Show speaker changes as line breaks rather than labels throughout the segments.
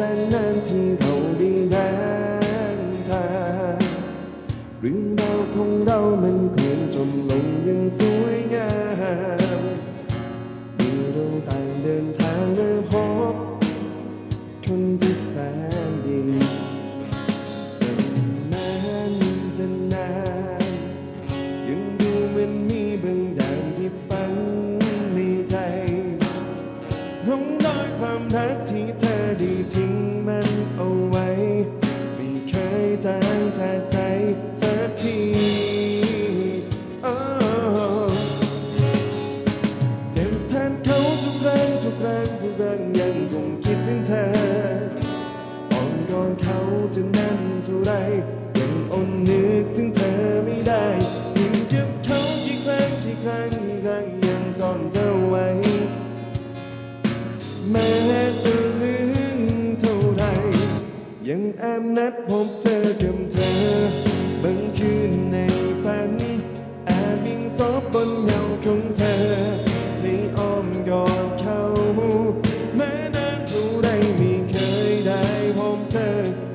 แสนนานที่เราได้แลงทาเรื่องราวของเรามัน เคยจางจากใจสักที ยังแอบนัดพบเจอกับเธอบางคืนในฝันแอบยิงซบบนเงาของเธอในอ้อมกอดเขาแม้นานเท่าไรไม่เคยได้พบเธอ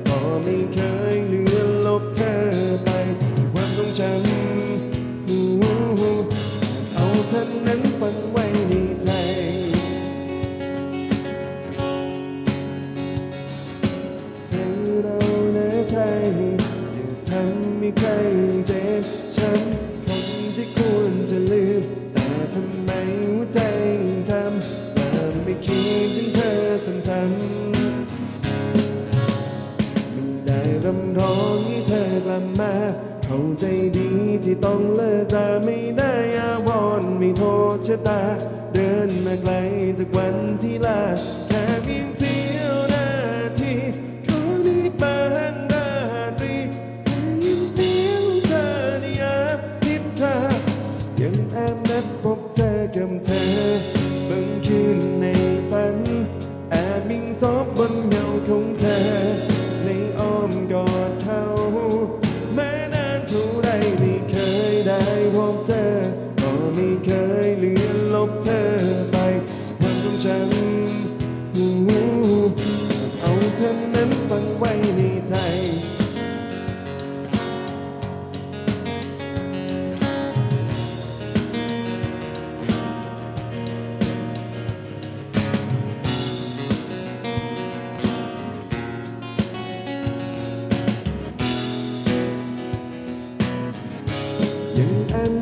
ก็ไม่เคยเลือนลบเธอไปจากความทรงจำเอาเธอนั้นำให้ใครเจ็บช้ำคนที่ควรจะลืม แต่ทำไมหัวใจยังทำว่าไม่คิดถึงเธอซ้ำๆไม่ได้รำร้องให้เธอกลับมาเข้าใจดีที่ต้องเลิกราไม่ได้อาวรไม่โทษชะตา เดินมาไกลจากวันที่ลา ยังแอบนัดพบเธอกับเธอบางคืนในฝัน แอบมิงซอบบน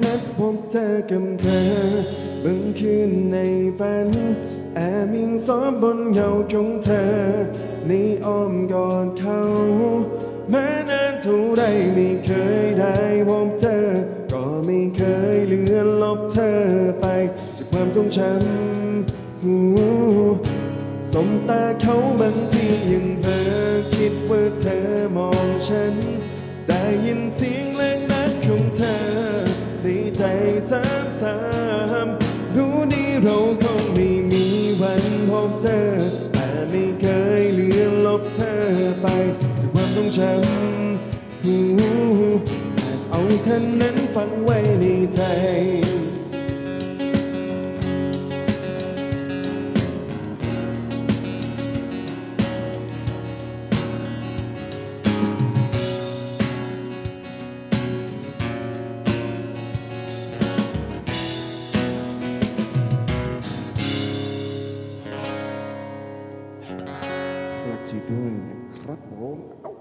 นัดพบเจอกับเธอบางคืนในฝัน แอบมิงซอบบนเงาของเธอ ในอ้อมกอดเขาแม้นานเท่าไรไม่เคยได้พบเธอ ก็ไม่เคยเลือนลบเธอไป จากความทรงจำหูสมตาเขาบางทียังเพ้อคิดว่าเธอมองฉัน ได้ยินเสียงเล็กนัดของเธอ ใจสามสามรู้ดีเราคงไม่มีวันพบเธอ แต่ไม่เคยเลือนลบเธอไปจากความทรงจำหูแต่เอาเธอนั้นฝังไว้ในใจ สลั